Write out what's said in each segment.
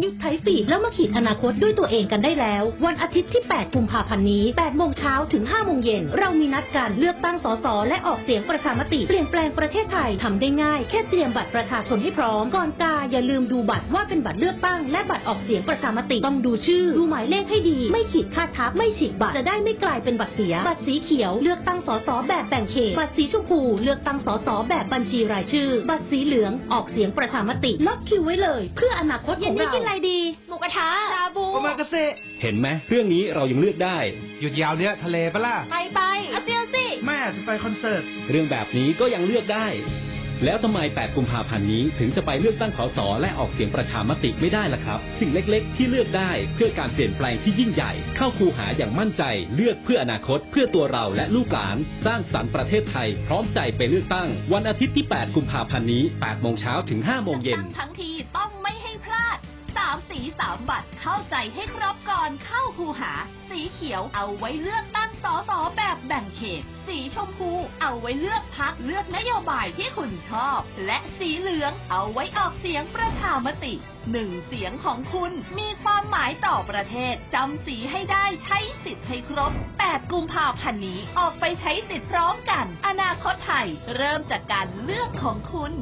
หยุดไถฟีดแล้วมาขีดอนาคตด้วยตัวเองกันได้แล้ว วันอาทิตย์ที่ 8 กุมภาพันธ์นี้ 8 โมงเช้าถึง 5 โมงเย็น เรามีนัดการเลือกตั้งสสและออกเสียงประชามติ เปลี่ยนแปลงประเทศไทยทำได้ง่าย แค่เตรียมบัตรประชาชนให้พร้อม ก่อนกาอย่าลืมดูบัตรว่าเป็นบัตรเลือกตั้ง และบัตรออกเสียงประชามติ ต้องดูชื่อ ดูหมายเลขให้ดี ไม่ขีดค่าดทับ ไม่ฉีกบัตร จะได้ไม่กลายเป็นบัตรเสีย บัตรสีเขียว เลือกตั้งสสแบบแบ่งเขต บัตรสีชมพู เลือกตั้งสสแบบบัญชีรายชื่อ บัตรสีเหลือง ออกเสียงประชามติ ล็อกคิวไว้เลย เพื่ออนาคตของเราหมูกระทะชาบูโอมากาเซเห็นไหมเรื่องนี้เรายังเลือกได้ หยุดยาวเนี้ยทะเลปะล่ะ ไปไปเอาเซียวสิแม่จะไปคอนเสิร์ต เรื่องแบบนี้ก็ยังเลือกได้ แล้วทำไม 8 กุมภาพันธ์นี้ถึงจะไปเลือกตั้งสสและออกเสียงประชามติไม่ได้ล่ะครับ สิ่งเล็กๆ ที่เลือกได้เพื่อการเปลี่ยนแปลงที่ยิ่งใหญ่ เข้าคูหาอย่างมั่นใจ เลือกเพื่ออนาคต เพื่อตัวเราและลูกหลาน สร้างสรรค์ประเทศไทย พร้อมใจไปเลือกตั้ง วันอาทิตย์ที่ 8 กุมภาพันธ์นี้8โมงเช้าถึง5โมงเย็นทั้งทีต้องไม่ให้พลาดสามสีสามบัตรเข้าใจให้ครบก่อนเข้าคูหา สีเขียวเอาไว้เลือกตั้งสสแบบแบ่งเขต สีชมพูเอาไว้เลือกพักเลือกนโยบายที่คุณชอบ และสีเหลืองเอาไว้ออกเสียงประชามติหนึ่งเสียงของคุณมีความหมายต่อประเทศจำสีให้ได้ใช้สิทธิ์ให้ครบ 8 กุมภาพันธ์นี้ออกไปใช้สิทธิ์พร้อมกัน อนาคตไทยเริ่มจากการเลือกของคุณ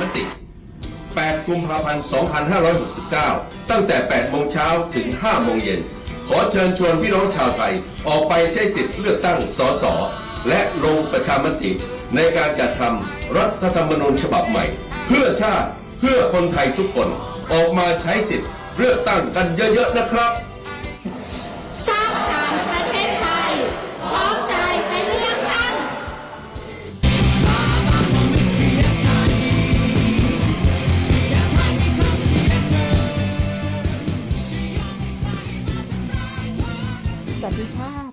มติ 8 กุมภาพันธ์ 2569 ตั้งแต่ 8 โมงเช้าถึง 5 โมงเย็น ขอเชิญชวนพี่น้องชาวไทย ออกไปใช้สิทธิ์เลือกตั้งสส และลงประชามติ ในการจัดทำรัฐธรรมนูญฉบับใหม่ เพื่อชาติเพื่อคนไทยทุกคน ออกมาใช้สิทธิ์เลือกตั้งกันเยอะๆนะครับ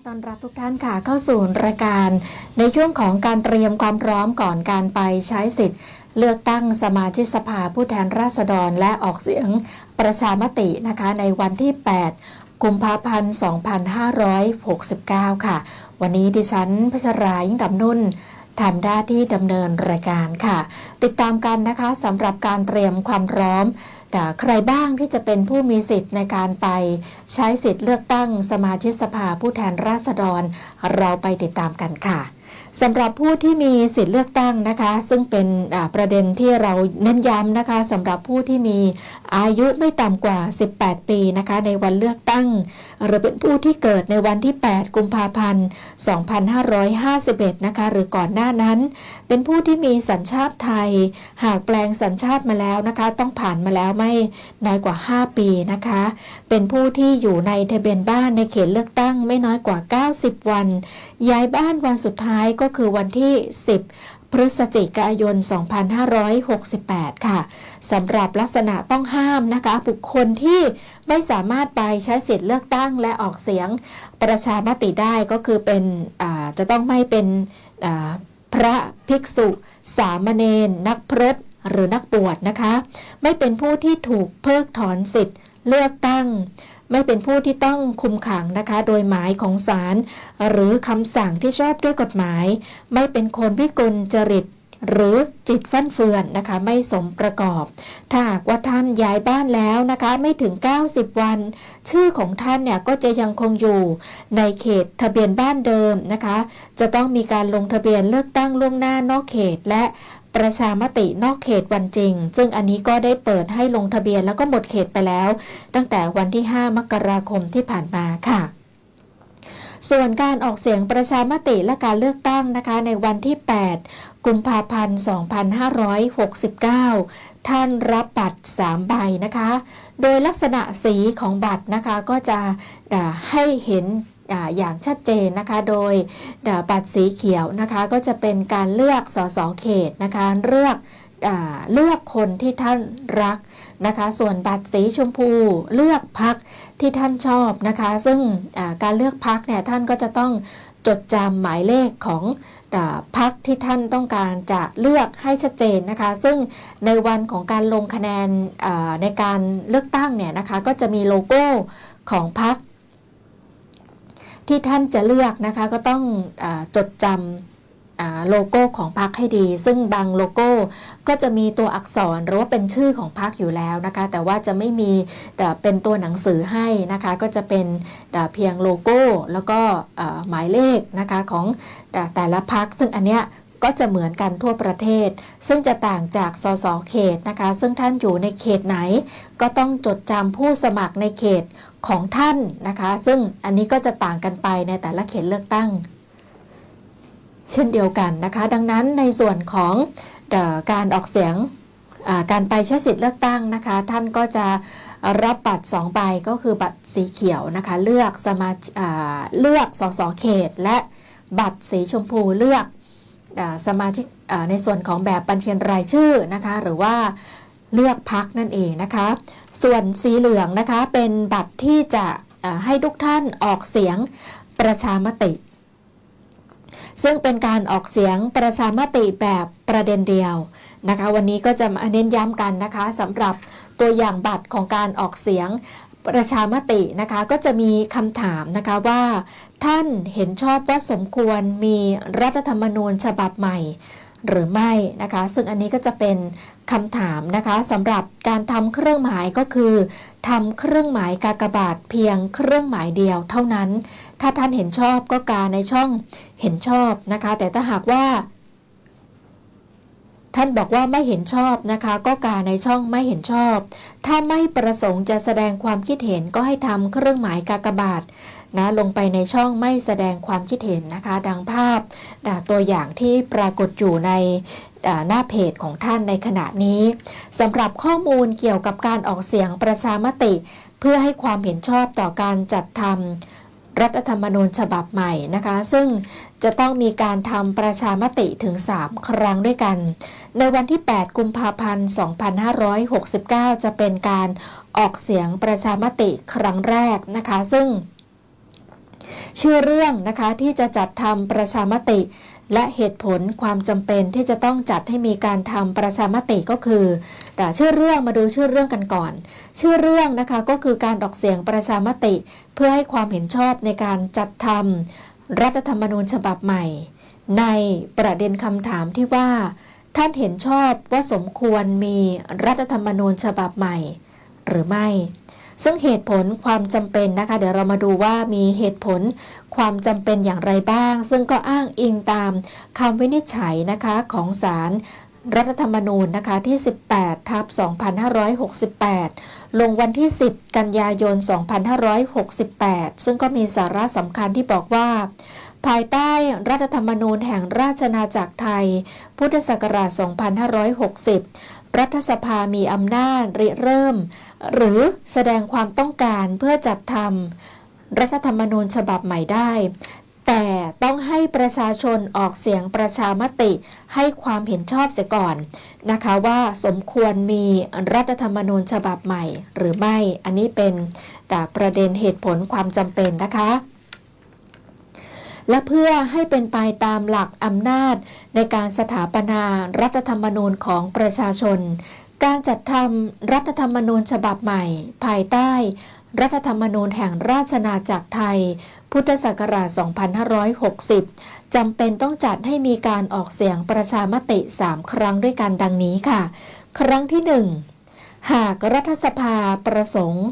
ต้อนรับทุกท่านค่ะเข้าสู่รายการ ในช่วงของการเตรียมความพร้อมก่อนการไปใช้สิทธิ์ เลือกตั้งสมาชิกสภาผู้แทนราษฎรและออกเสียงประชามตินะคะในวันที่ 8 กุมภาพันธ์ 2569 ค่ะ วันนี้ดิฉันพัชรายิ่งดำนุ่นทำหน้าที่ดำเนินรายการค่ะ ติดตามกันนะคะสำหรับการเตรียมความพร้อม ใครบ้างที่จะเป็นผู้มีสิทธิ์ในการไปใช้สิทธิ์เลือกตั้งสมาชิกสภาผู้แทนราษฎร เราไปติดตามกันค่ะ สำหรับผู้ที่มีสิทธิ์เลือกตั้งนะคะ ซึ่งเป็นประเด็นที่เราเน้นย้ำนะคะสำหรับผู้ที่มีอายุไม่ต่ำกว่า 18 ปีนะคะ ในวันเลือกตั้ง หรือเป็นผู้ที่เกิดในวันที่ 8 กุมภาพันธ์ 2551 นะคะ หรือก่อนหน้านั้น เป็นผู้ที่มีสัญชาติไทย หากแปลงสัญชาติมาแล้วนะคะ ต้องผ่านมาแล้วไม่น้อยกว่า 5 ปีนะคะ เป็นผู้ที่อยู่ในทะเบียนบ้านในเขตเลือกตั้งไม่น้อยกว่า 90 วัน ย้ายบ้านวันสุดท้ายก็็คือวันที่ 10 พฤศจิกายน 2568 ค่ะสำหรับลักษณะต้องห้ามนะคะ บุคคลที่ไม่สามารถไปใช้สิทธิ์เลือกตั้งและออกเสียงประชามติได้ก็คือเป็นจะต้องไม่เป็นพระภิกษุ สามเณรนักพรตหรือนักบวชนะคะ ไม่เป็นผู้ที่ถูกเพิกถอนสิทธิ์เลือกตั้ง ไม่เป็นผู้ที่ต้องคุมขังนะคะ โดยหมายของศาลหรือคำสั่งที่ชอบด้วยกฎหมาย ไม่เป็นคนวิกลจริตหรือจิตฟั่นเฟือนนะคะ ไม่สมประกอบ ถ้าหากว่าท่านย้ายบ้านแล้วนะคะ ไม่ถึง 90 วัน ชื่อของท่านเนี่ยก็จะยังคงอยู่ในเขตทะเบียนบ้านเดิมนะคะ จะต้องมีการลงทะเบียนเลือกตั้งล่วงหน้านอกเขตและ ประชามตินอกเขตวันจริง ซึ่งอันนี้ก็ได้เปิดให้ลงทะเบียนแล้วก็หมดเขตไปแล้ว ตั้งแต่วันที่ 5 มกราคมที่ผ่านมาค่ะส่วนการออกเสียงประชามติและการเลือกตั้งนะคะในวันที่ 8 กุมภาพันธ์ 2569 ท่านรับบัตร 3 ใบนะคะ โดยลักษณะสีของบัตรนะคะก็จะให้เห็น อย่างชัดเจนนะคะโดยบัตรสีเขียวนะคะก็จะเป็นการเลือกสสเขตนะคะเลือกเลือกคนที่ท่านรักนะคะ ส่วนบัตรสีชมพูเลือกพักที่ท่านชอบนะคะ ซึ่งการเลือกพักเนี่ยท่านก็จะต้องจดจำหมายเลขของพักที่ท่านต้องการจะเลือกให้ชัดเจนนะคะ ซึ่งในวันของการลงคะแนนในการเลือกตั้งเนี่ยนะคะ ก็จะมีโลโก้ของพัก ที่ท่านจะเลือกนะคะก็ต้องอจดจำโลโก้ของพรรคให้ดี ซึ่งบางโลโก้ก็จะมีตัวอักษรหรือว่าเป็นชื่อของพรรคอยู่แล้วนะคะ แต่ว่าจะไม่มีเป็นตัวหนังสือให้นะคะ ก็จะเป็นเพียงโลโก้แล้วก็หมายเลขนะคะของแต่แต่ละพรรคซึ่งอันเนี้ย ก็จะเหมือนกันทั่วประเทศ ซึ่งจะต่างจากสสเขตนะคะ ซึ่งท่านอยู่ในเขตไหน ก็ต้องจดจำผู้สมัครในเขตของท่านนะคะ ซึ่งอันนี้ก็จะต่างกันไปในแต่ละเขตเลือกตั้ง เช่นเดียวกันนะคะ ดังนั้นในส่วนของอการออกเสียงการไปใช้สิทธิ์เลือกตั้งนะคะ ท่านก็จะรับบัตร2ใบก็คือบัตรสีเขียวนะคะ เลือกสมาชิเลือกสสเขต และบัตรสีชมพูเลือก สมาชิกในส่วนของแบบบัญชีรายชื่อนะคะ หรือว่าเลือกพักนั่นเองนะคะ ส่วนสีเหลืองนะคะเป็นบัตรที่จะให้ทุกท่านออกเสียงประชามติ ซึ่งเป็นการออกเสียงประชามติแบบประเด็นเดียวนะคะ วันนี้ก็จะมาเน้นย้ำกันนะคะสำหรับตัวอย่างบัตรของการออกเสียง ประชามตินะคะก็จะมีคำถามนะคะว่า ท่านเห็นชอบว่าสมควรมีรัฐธรรมนูญฉบับใหม่หรือไม่นะคะ ซึ่งอันนี้ก็จะเป็นคำถามนะคะสำหรับการทำเครื่องหมายก็คือทำเครื่องหมายกากบาทเพียงเครื่องหมายเดียวเท่านั้น ถ้าท่านเห็นชอบก็กาในช่องเห็นชอบนะคะ แต่ถ้าหากว่า ท่านบอกว่าไม่เห็นชอบนะคะ ก็กาในช่องไม่เห็นชอบ ถ้าไม่ประสงค์จะแสดงความคิดเห็นก็ให้ทำเครื่องหมายกากบาทนะลงไปในช่องไม่แสดงความคิดเห็นนะคะ ดังภาพตัวอย่างที่ปรากฏอยู่ในหน้าเพจของท่านในขณะนี้สำหรับข้อมูลเกี่ยวกับการออกเสียงประชามติ เพื่อให้ความเห็นชอบต่อการจัดทำ รัฐธรรมนูญฉบับใหม่นะคะ ซึ่งจะต้องมีการทำประชามติถึง 3 ครั้งด้วยกัน ในวันที่ 8 กุมภาพันธ์ 2569 จะเป็นการออกเสียงประชามติครั้งแรกนะคะ ซึ่ง ชื่อเรื่องนะคะที่จะจัดทำประชามติ และเหตุผลความจำเป็นที่จะต้องจัดให้มีการทำประชามติก็คืออ่าชื่อเรื่องมาดูชื่อเรื่องกันก่อน ชื่อเรื่องนะคะก็คือการออกเสียงประชามติ เพื่อให้ความเห็นชอบในการจัดทำรัฐธรรมนูญฉบับใหม่ ในประเด็นคำถามที่ว่า ท่านเห็นชอบว่าสมควรมีรัฐธรรมนูญฉบับใหม่ หรือไม่ ซึ่งเหตุผลความจำเป็นนะคะ เดี๋ยวเรามาดูว่ามีเหตุผลความจำเป็นอย่างไรบ้าง ซึ่งก็อ้างอิงตามคำวินิจฉัยนะคะของศาลรัฐธรรมนูญนะคะที่ 18 ทับ 2568 ลงวันที่ 10 กันยายน 2568 ซึ่งก็มีสาระสำคัญที่บอกว่า ภายใต้รัฐธรรมนูญแห่งราชนาจักรไทย พุทธศักราช 2560 รัฐสภามีอำนาจริเริ่ม หรือแสดงความต้องการเพื่อจัดทำรัฐธรรมนูญฉบับใหม่ได้ แต่ต้องให้ประชาชนออกเสียงประชามติให้ความเห็นชอบเสียก่อนนะคะว่าสมควรมีรัฐธรรมนูญฉบับใหม่ หรือไม่ อันนี้เป็นแต่ประเด็นเหตุผลความจำเป็นนะคะและเพื่อให้เป็นไปตามหลักอำนาจในการสถาปนารัฐธรรมนูญของประชาชน การจัดทำรัฐธรรมนูญฉบับใหม่ ภายใต้ รัฐธรรมนูญแห่งราชนาจักรไทย พุทธศักราช 2560 จำเป็นต้องจัดให้มีการออกเสียงประชามติ 3 ครั้งด้วยกันดังนี้ค่ะ ครั้งที่ 1 หากรัฐสภาประสงค์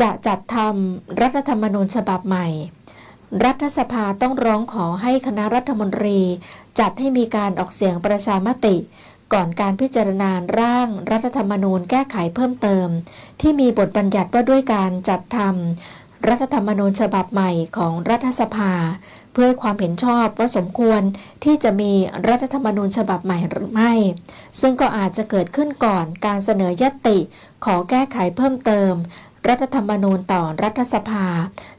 จะจัดทำรัฐธรรมนูญฉบับใหม่ รัฐสภาต้องร้องขอให้คณะรัฐมนตรี จัดให้มีการออกเสียงประชามติ ก่อนการพิจารณาร่างรัฐธรรมนูญแก้ไขเพิ่มเติม ที่มีบทบัญญัติว่าด้วยการจัดทำรัฐธรรมนูญฉบับใหม่ของรัฐสภา เพื่อให้ความเห็นชอบว่าสมควรที่จะมีรัฐธรรมนูญฉบับใหม่หรือไม่ ซึ่งก็อาจจะเกิดขึ้นก่อนการเสนอยติ ขอแก้ไขเพิ่มเติม รัฐธรรมนูญต่อรัฐสภา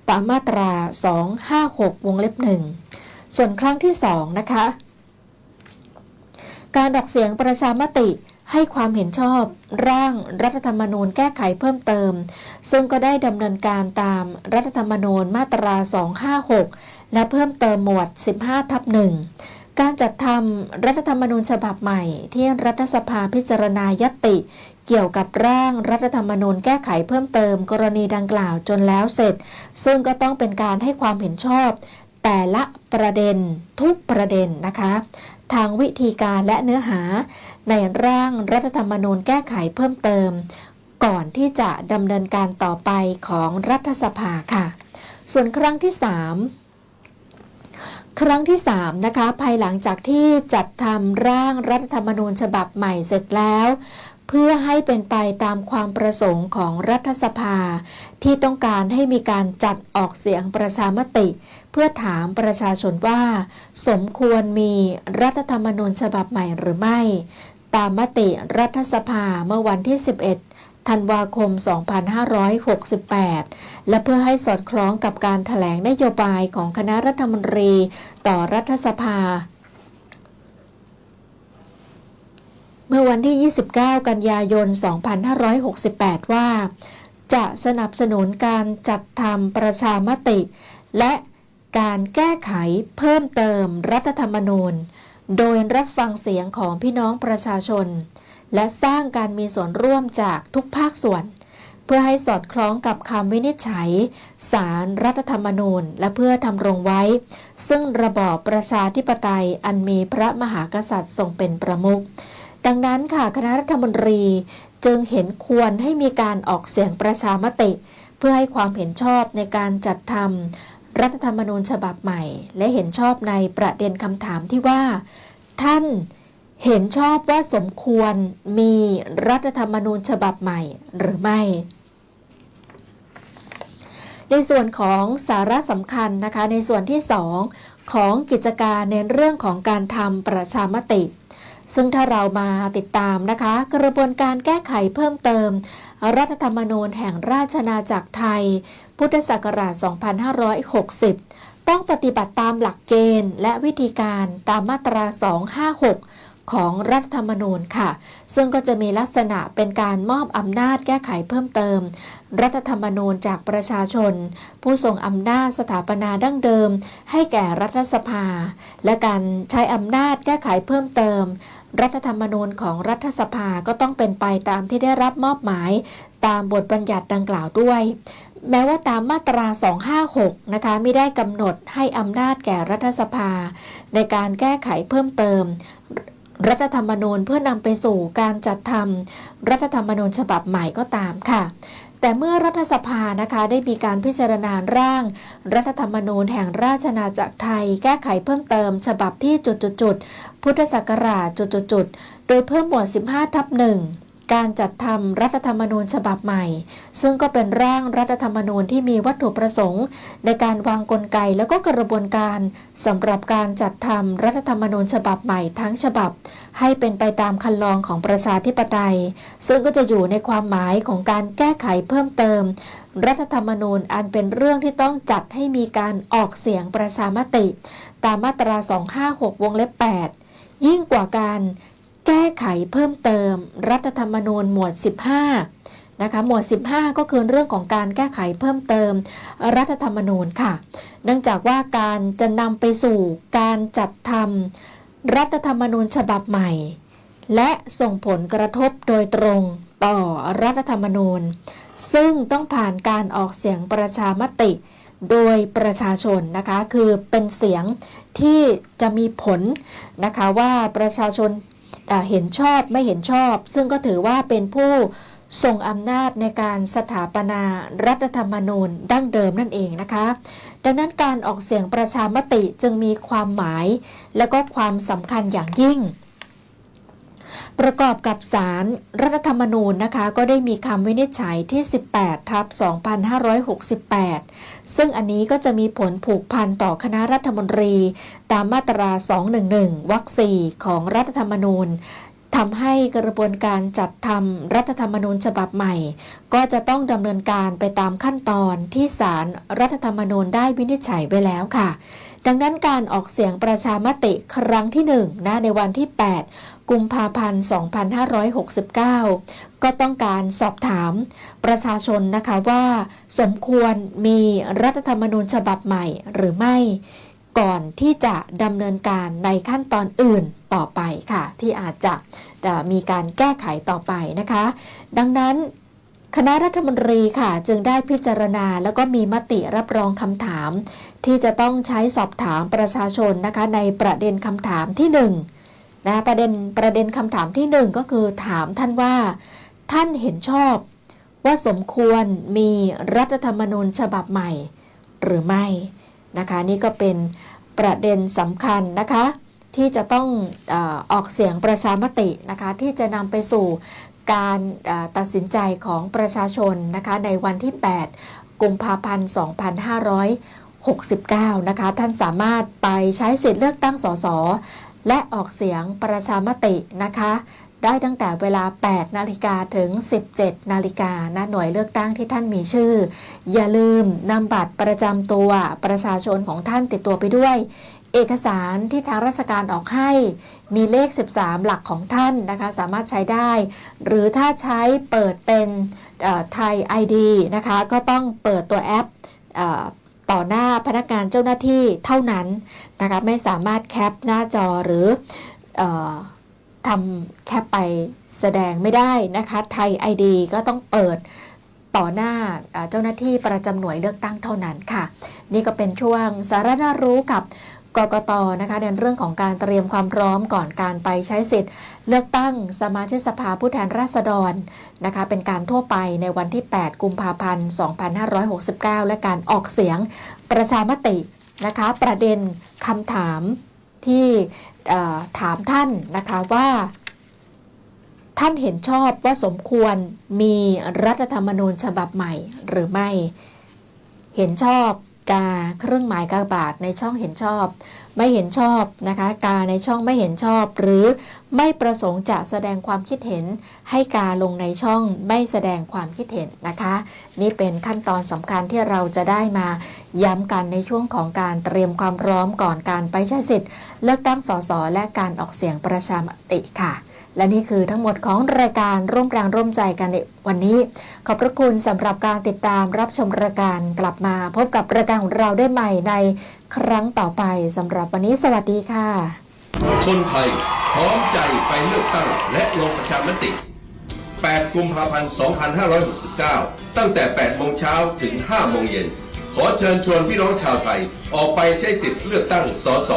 ตามมาตรา 256 วงเล็บหนึ่งส่วนครั้งที่ 2 นะคะ การออกเสียงประชามติให้ความเห็นชอบ ร่างรัฐธรรมนูญแก้ไขเพิ่มเติม ซึ่งก็ได้ดำเนินการตามรัฐธรรมนูญมาตรา 256 และเพิ่มเติมหมวด 15 ทับหนึ่งการจัดทำรัฐธรรมนูญฉบับใหม่ ที่รัฐสภาพิจารณายตติเกี่ยวกับร่างรัฐธรรมนูญแก้ไขเพิ่มเติม กรณีดังกล่าวจนแล้วเสร็จ ซึ่งก็ต้องเป็นการให้ความเห็นชอบ แต่ละประเด็นทุกประเด็นนะคะ ทางวิธีการและเนื้อหาในร่างรัฐธรรมนูญแก้ไขเพิ่มเติม ก่อนที่จะดำเนินการต่อไปของรัฐสภาค่ะ ส่วนครั้งที่ 3ครั้งที่ 3 นะคะ ภายหลังจากที่จัดทำร่างรัฐธรรมนูญฉบับใหม่เสร็จแล้ว เพื่อให้เป็นไปตามความประสงค์ของรัฐสภา ที่ต้องการให้มีการจัดออกเสียงประชามติ เพื่อถามประชาชนว่า สมควรมีรัฐธรรมนูญฉบับใหม่หรือไม่ ตามมติรัฐสภาเมื่อวันที่ 11 ธันวาคม 2568 และเพื่อให้สอดคล้องกับการถแถลงนโยบายของคณะรัฐมนตรีต่อรัฐสภาเมื่อวันที่ 29 กันยายน 2568 ว่า จะสนับสนุนการจัดทำประชามติ และ การแก้ไขเพิ่มเติมรัฐธรรมนูญ โดยรับฟังเสียงของพี่น้องประชาชน และสร้างการมีส่วนร่วมจากทุกภาคส่วน เพื่อให้สอดคล้องกับคำวินิจฉัย สารรัฐธรรมนูญ และเพื่อทำรงไว้ ซึ่งระบอบประชาธิปไตยอันมีพระมหากษัตริย์ทรงเป็นประมุขดังนั้นค่ะคณะรัฐมนตรีจึงเห็นควรให้มีการออกเสียงประชามติ เพื่อให้ความเห็นชอบในการจัดทำ รัฐธรรมนูญฉบับใหม่ และเห็นชอบในประเด็นคำถามที่ว่า ท่านเห็นชอบว่าสมควรมีรัฐธรรมนูญฉบับใหม่หรือไม่ ในส่วนของสาระสำคัญนะคะในส่วนที่ 2 ของกิจการในเรื่องของการทำประชามติ ซึ่งถ้าเรามาติดตามนะคะ กระบวนการแก้ไขเพิ่มเติม รัฐธรรมนูญแห่งราชนาจักรไทย พุทธศักราช 2560 ต้องปฏิบัติตามหลักเกณฑ์ และวิธีการตามมาตรา 256 ของรัฐธรรมนูญค่ะ ซึ่งก็จะมีลักษณะเป็นการมอบอำนาจแก้ไขเพิ่มเติม รัฐธรรมนูญจากประชาชน ผู้ทรงอำนาจสถาปนาดั้งเดิม ให้แก่รัฐสภา และการใช้อำนาจแก้ไขเพิ่มเติม รัฐธรรมนูญของรัฐสภาก็ต้องเป็นไปตามที่ได้รับมอบหมายตามบทบัญญัติดังกล่าวด้วย แม้ว่าตามมาตรา 256 นะคะ ไม่ได้กำหนดให้อำนาจแก่รัฐสภา ในการแก้ไขเพิ่มเติม รัฐธรรมนูญเพื่อนำไปสู่การจัดทำรัฐธรรมนูญฉบับใหม่ก็ตามค่ะ แต่เมื่อรัฐสภานะคะได้มีการพิจารณาร่าง รัฐธรรมนูญแห่งราชอาจักรไทย แก้ไขเพิ่มเติม ฉบับที่จุดๆพุทธศักราชจุดๆๆโดยเพิ่มหมวด 15 ทับหนึ่ง การจัดทำรัฐธรรมนูญฉบับใหม่ ซึ่งก็เป็นร่างรัฐธรรมนูญที่มีวัตถุประสงค์ ในการวางกลไกและก็กระบวนการสำหรับการจัดทำรัฐธรรมนูญฉบับใหม่ทั้งฉบับ ให้เป็นไปตามคันลองของประชาธิปไตย ซึ่งก็จะอยู่ในความหมายของการแก้ไขเพิ่มเติม รัฐธรรมนูญอันเป็นเรื่องที่ต้องจัดให้มีการออกเสียงประชามติ ตามมาตรา 256 วงเล็บ 8 ยิ่งกว่าการ แก้ไขเพิ่มเติม รัฐธรรมนูญหมวด 15 นะคะ หมวด 15 ก็คือเรื่องของการแก้ไขเพิ่มเติม รัฐธรรมนูญค่ะ เนื่องจากว่าการจะนำไปสู่การจัดทำรัฐธรรมนูญฉบับใหม่ และส่งผลกระทบโดยตรงต่อรัฐธรรมนูญ ซึ่งต้องผ่านการออกเสียงประชามติโดยประชาชนนะคะ คือเป็นเสียงที่จะมีผลนะคะว่าประชาชน เห็นชอบไม่เห็นชอบ ซึ่งก็ถือว่าเป็นผู้ทรงอำนาจในการสถาปนารัฐธรรมนูญดั้งเดิมนั่นเองนะคะ ดังนั้นการออกเสียงประชามติจึงมีความหมาย และก็ความสำคัญอย่างยิ่ง ประกอบกับสารรัฐธรรมนูญนะคะ ก็ได้มีคำวินิจฉัยที่ 18 ทับ 2568 ซึ่งอันนี้ก็จะมีผลผูกพันต่อคณะรัฐมนตรี ตามมาตรา 211 วรรค 4 ของรัฐธรรมนูญทำให้กระบวนการจัดทำรัฐธรรมนูญฉบับใหม่ ก็จะต้องดำเนินการไปตามขั้นตอนที่ศาลรรัฐธรรมนูญได้วินิจฉัยไว้แล้วค่ะ ดังนั้นการออกเสียงประชามติครั้งที่1นะในวันที่ 8 กุมภาพันธ์ 2569 ก็ต้องการสอบถามประชาชนนะคะว่า สมควรมีรัฐธรรมนูญฉบับใหม่หรือไม่ก่อนที่จะดำเนินการในขั้นตอนอื่นต่อไปค่ะ ที่อาจจะมีการแก้ไขต่อไปนะคะ ดังนั้น คณะรัฐมนตรีค่ะจึงได้พิจารณาแล้วก็มีมติรับรองคำถาม ที่จะต้องใช้สอบถามประชาชนนะคะในประเด็นคำถามที่หนึ่งนะประเด็นประเด็นคำถามที่หนึ่งก็คือถามท่านว่า ท่านเห็นชอบ ว่าสมควรมีรัฐธรรมนูญฉบับใหม่ หรือไม่นะคะนี่ก็เป็นประเด็นสำคัญนะคะที่จะต้องอออกเสียงประชามตินะคะที่จะนำไปสู่ การตัดสินใจของประชาชนนะคะในวันที่ 8 กุมภาพันธ์ 2569 นะคะ ท่านสามารถไปใช้สิทธิ์เลือกตั้งสสและออกเสียงประชามตินะคะ ได้ตั้งแต่เวลา 8 นาฬิกาถึง 17 นาฬิกานะหน่วยเลือกตั้งที่ท่านมีชื่อ อย่าลืมนำบัตรประจำตัวประชาชนของท่านติดตัวไปด้วย เอกสารที่ทางราชการออกให้มีเลข 13 หลักของท่านนะคะ สามารถใช้ได้ หรือถ้าใช้เปิดเป็นไทย ID นะคะ ก็ต้องเปิดตัวแอปต่อหน้าพนักงานเจ้าหน้าที่เท่านั้นนะคะ ไม่สามารถแคปหน้าจอหรืออทำแคปไปแสดงไม่ได้นะคะไทย ID ก็ต้องเปิดต่อหน้าเจ้าหน้าที่ประจำหน่วยเลือกตั้งเท่านั้นค่ะ นี่ก็เป็นช่วงสาระน่ารู้กับ กกตนะคะในเรื่องของการเตรียมความพร้อมก่อนการไปใช้สิทธิ์ เลือกตั้งสมาชิกสภาผู้แทนราษฎรนะคะเป็นการทั่วไปในวันที่ 8 กุมภาพันธ์ 2569 และการออกเสียงประชามตินะคะประเด็นคำถามที่ถามท่านนะคะว่า ท่านเห็นชอบว่าสมควรมีรัฐธรรมนูญฉบับใหม่หรือไม่ เห็นชอบ กาเครื่องหมายกาบาทในช่องเห็นชอบ ไม่เห็นชอบนะคะกาในช่องไม่เห็นชอบ หรือไม่ประสงค์จะแสดงความคิดเห็น ให้กาลงในช่องไม่แสดงความคิดเห็นนะคะ นี่เป็นขั้นตอนสำคัญที่เราจะได้มาย้ำกันในช่วงของการเตรียมความพร้อมก่อนการไปใช้สิทธิ์ เลือกตั้งสสและการออกเสียงประชามติค่ะ และนี่คือทั้งหมดของรายการร่วมแรงร่วมใจกันในวันนี้ ขอบพระคุณสำหรับการติดตามรับชมรายการกลับมาพบกับรายการของเราได้ใหม่ในครั้งต่อไปสำหรับวันนี้สวัสดีค่ะ คนไทยพร้อมใจไปเลือกตั้งและลงประชามติ 8 กุมภาพันธ์ 2569 ตั้งแต่ 8 โมงเช้าถึง 5 โมงเย็น ขอเชิญชวนพี่น้องชาวไทยออกไปใช้สิทธิ์เลือกตั้งสส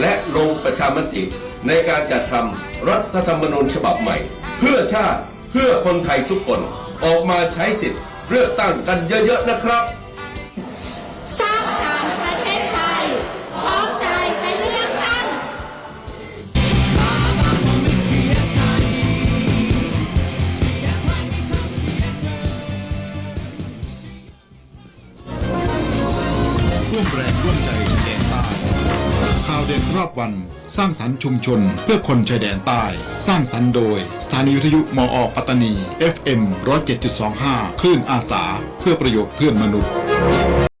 และลงประชามติ ในการจัดทำรัฐธรรมนูญฉบับใหม่ เพื่อชาติเพื่อคนไทยทุกคนออกมาใช้สิทธิ์เลือกตั้งกันเยอะๆนะครับสร้างสรรค์ประเทศไทยพร้อมใจไปเลือกตั้งร่วมแรงร่วมใจชายแดนใต้ข่าวเด่นรอบวัน สร้างสรรค์ชุมชน เพื่อคนชายแดนใต้ สร้างสรรค์โดย สถานีวิทยุมออปัตตานี FM 107.25 คลื่นอาสา เพื่อประโยชน์เพื่อนมนุษย์